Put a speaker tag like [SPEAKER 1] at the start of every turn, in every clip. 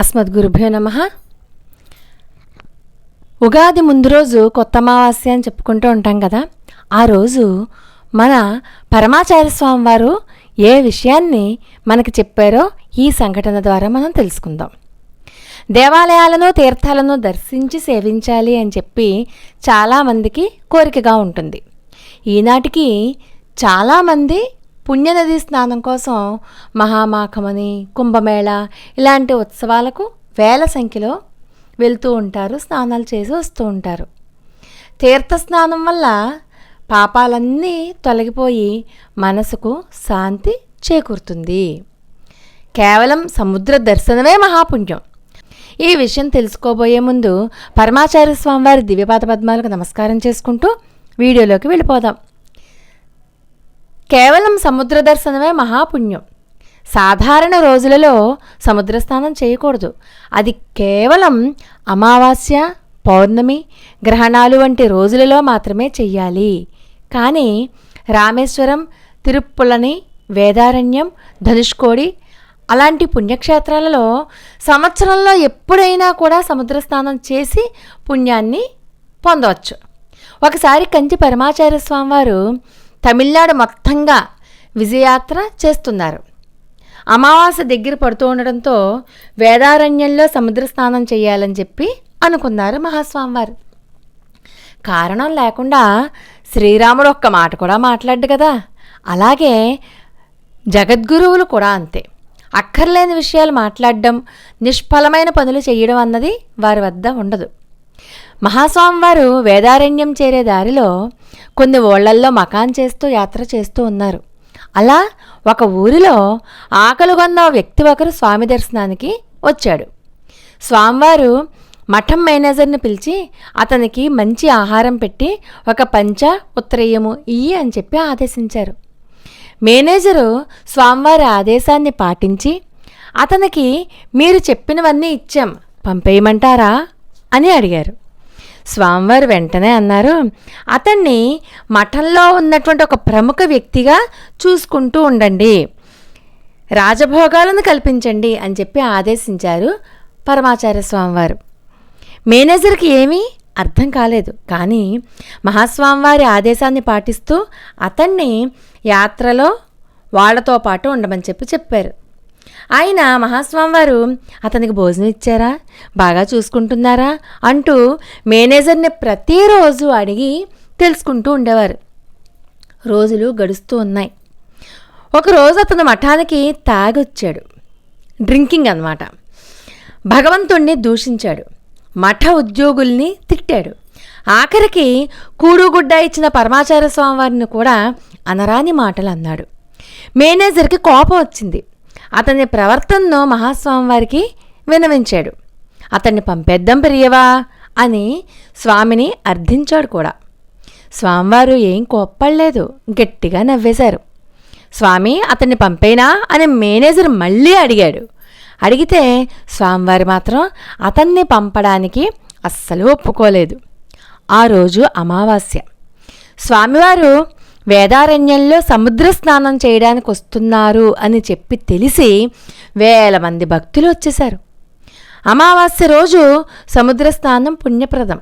[SPEAKER 1] అస్మద్గురుభ్యో నమ. ఉగాది ముందు రోజు కొత్త అమావాస్య అని చెప్పుకుంటూ ఉంటాం కదా. ఆ రోజు మన పరమాచార్య స్వామి వారు ఏ విషయాన్ని మనకి చెప్పారో ఈ సంఘటన ద్వారా మనం తెలుసుకుందాం. దేవాలయాలను తీర్థాలను దర్శించి సేవించాలి అని చెప్పి చాలామందికి కోరికగా ఉంటుంది. ఈనాటికి చాలామంది పుణ్యనది స్నానం కోసం మహామాఖమని కుంభమేళ ఇలాంటి ఉత్సవాలకు వేల సంఖ్యలో వెళ్తూ ఉంటారు స్నానాలు చేసి వస్తూ ఉంటారు. తీర్థ స్నానం వల్ల పాపాలన్నీ తొలగిపోయి మనసుకు శాంతి చేకూరుతుంది. కేవలం సముద్ర దర్శనమే మహాపుణ్యం. ఈ విషయం తెలుసుకోబోయే ముందు పరమాచార్య స్వామివారి దివ్యపాద పద్మాలకు నమస్కారం చేసుకుంటూ వీడియోలోకి వెళ్ళిపోదాం. కేవలం సముద్ర దర్శనమే మహాపుణ్యం. సాధారణ రోజులలో సముద్ర స్నానం చేయకూడదు. అది కేవలం అమావాస్య పౌర్ణమి గ్రహణాలు వంటి రోజులలో మాత్రమే చెయ్యాలి. కానీ రామేశ్వరం తిరుప్పులని వేదారణ్యం ధనుష్కోడి అలాంటి పుణ్యక్షేత్రాలలో సంవత్సరంలో ఎప్పుడైనా కూడా సముద్ర స్నానం చేసి పుణ్యాన్ని పొందవచ్చు. ఒకసారి కంచి పరమాచార్య స్వామివారు తమిళనాడు మొత్తంగా విజయాత్ర చేస్తున్నారు. అమావాస్య దగ్గర పడుతూ ఉండడంతో వేదారణ్యంలో సముద్ర స్నానం చేయాలని చెప్పి అనుకున్నారు మహాస్వామివారు. కారణం లేకుండా శ్రీరాముడు ఒక్క మాట కూడా మాట్లాడ్డు కదా. అలాగే జగద్గురువులు కూడా అంతే. అక్కర్లేని విషయాలు మాట్లాడడం నిష్ఫలమైన పనులు చేయడం అన్నది వారి వద్ద ఉండదు. మహాస్వామివారు వేదారణ్యం చేరే దారిలో కొన్ని ఓళ్ళల్లో మకాన్ చేస్తూ యాత్ర చేస్తూ ఉన్నారు. అలా ఒక ఊరిలో ఆకలిగొన్న వ్యక్తి ఒకరు స్వామి దర్శనానికి వచ్చాడు. స్వామివారు మఠం మేనేజర్ని పిలిచి అతనికి మంచి ఆహారం పెట్టి ఒక పంచ ఉత్తరేయము ఇయ్యి అని చెప్పి ఆదేశించారు. మేనేజరు స్వామివారి ఆదేశాన్ని పాటించి అతనికి మీరు చెప్పినవన్నీ ఇచ్చాం పంపేయమంటారా? అని అడిగారు. స్వామివారు వెంటనే అన్నారు అతన్ని మఠంలో ఉన్నటువంటి ఒక ప్రముఖ వ్యక్తిగా చూసుకుంటూ ఉండండి. రాజభోగాలను కల్పించండి అని చెప్పి ఆదేశించారు పరమాచార్య స్వామివారు. మేనేజర్కి ఏమీ అర్థం కాలేదు. కానీ మహాస్వామివారి ఆదేశాన్ని పాటిస్తూ అతన్ని యాత్రలో వాళ్ళతో పాటు ఉండమని చెప్పి చెప్పారు. ఆయన మహాస్వామివారు అతనికి భోజనం ఇచ్చారా? బాగా చూసుకుంటున్నారా? అంటూ మేనేజర్ని ప్రతిరోజు అడిగి తెలుసుకుంటూ ఉండేవారు. రోజులు గడుస్తూ ఉన్నాయి. ఒకరోజు అతను మఠానికి తాగొచ్చాడు. డ్రింకింగ్ అన్నమాట. భగవంతుణ్ణి దూషించాడు. మఠ ఉద్యోగుల్ని తిట్టాడు. ఆఖరికి కూడుగుడ్డ ఇచ్చిన పరమాచార్య స్వామివారిని కూడా అనరాని మాటలు అన్నాడు. మేనేజర్కి కోపం వచ్చింది. అతని ప్రవర్తనను మహాస్వామివారికి వినవించాడు. అతన్ని పంపేద్దాం ప్రియవా అని స్వామిని అర్థించాడు కూడా. స్వామివారు ఏం కోప్పడలేదు గట్టిగా నవ్వేశారు. స్వామి అతన్ని పంపేనా అని మేనేజర్ మళ్ళీ అడిగాడు. అడిగితే స్వామివారు మాత్రం అతన్ని పంపడానికి అస్సలు ఒప్పుకోలేదు. ఆ రోజు అమావాస్య. స్వామివారు వేదారణ్యంలో సముద్ర స్నానం చేయడానికి వస్తున్నారు అని చెప్పి తెలిసి వేల మంది భక్తులు వచ్చేశారు. అమావాస్య రోజు సముద్ర స్నానం పుణ్యప్రదం.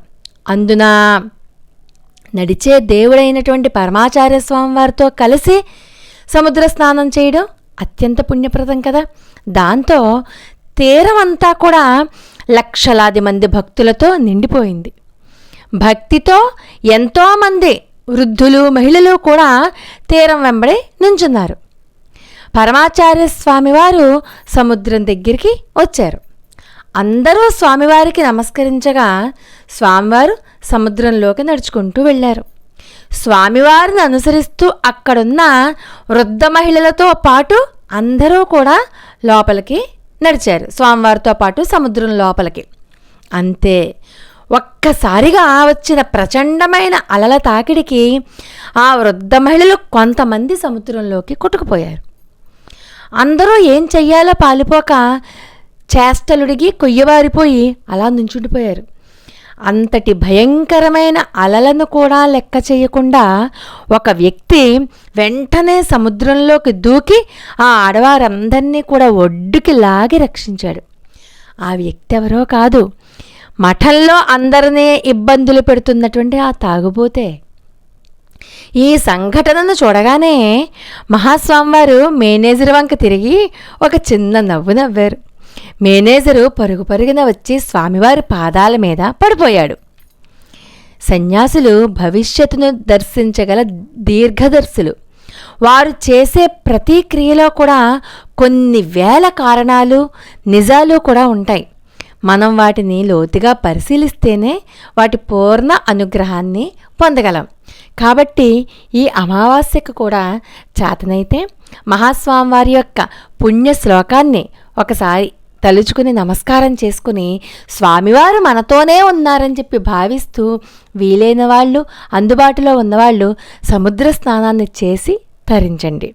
[SPEAKER 1] అందున నడిచే దేవుడైనటువంటి పరమాచార్య స్వామి వారితో కలిసి సముద్ర స్నానం చేయడం అత్యంత పుణ్యప్రదం కదా. దాంతో తీరం అంతా కూడా లక్షలాది మంది భక్తులతో నిండిపోయింది. భక్తితో ఎంతోమంది వృద్ధులు మహిళలు కూడా తీరం వెంబడి నుంచున్నారు. పరమాచార్య స్వామివారు సముద్రం దగ్గరికి వచ్చారు. అందరూ స్వామివారికి నమస్కరించగా స్వామివారు సముద్రంలోకి నడుచుకుంటూ వెళ్ళారు. స్వామివారిని అనుసరిస్తూ అక్కడున్న వృద్ధ మహిళలతో పాటు అందరూ కూడా లోపలికి నడిచారు. స్వామివారితో పాటు సముద్రం లోపలికి. అంతే ఒక్కసారిగా వచ్చిన ప్రచండమైన అలల తాకిడికి ఆ వృద్ధ మహిళలు కొంతమంది సముద్రంలోకి కొట్టుకుపోయారు. అందరూ ఏం చెయ్యాలో పాలిపోక చేష్టలుడిగి కొయ్యవారిపోయి అలా నుంచుండిపోయారు. అంతటి భయంకరమైన అలలను కూడా లెక్క చేయకుండా ఒక వ్యక్తి వెంటనే సముద్రంలోకి దూకి ఆ ఆడవారందరినీ కూడా ఒడ్డుకి లాగి రక్షించాడు. ఆ వ్యక్తి ఎవరో కాదు మఠంలో అందరినీ ఇబ్బందులు పెడుతున్నటువంటి ఆ తాగుబోతే. ఈ సంఘటనను చూడగానే మహాస్వామివారు మేనేజర్ వంక తిరిగి ఒక చిన్న నవ్వు నవ్వారు. మేనేజరు పరుగు పరుగున వచ్చి స్వామివారి పాదాల మీద పడిపోయాడు. సన్యాసులు భవిష్యత్తును దర్శించగల దీర్ఘదర్శులు. వారు చేసే ప్రతి క్రియలో కూడా కొన్ని వేల కారణాలు నిజాలు కూడా ఉంటాయి. మనం వాటిని లోతుగా పరిశీలిస్తేనే వాటి పూర్ణ అనుగ్రహాన్ని పొందగలం. కాబట్టి ఈ అమావాస్యకు కూడా చేతనైతే మహాస్వామి వారి యొక్క పుణ్య శ్లోకాన్ని ఒకసారి తలుచుకుని నమస్కారం చేసుకుని స్వామివారు మనతోనే ఉన్నారని చెప్పి భావిస్తూ వీలైన వాళ్ళు అందుబాటులో ఉన్నవాళ్ళు సముద్ర స్నానాన్ని చేసి తరించండి.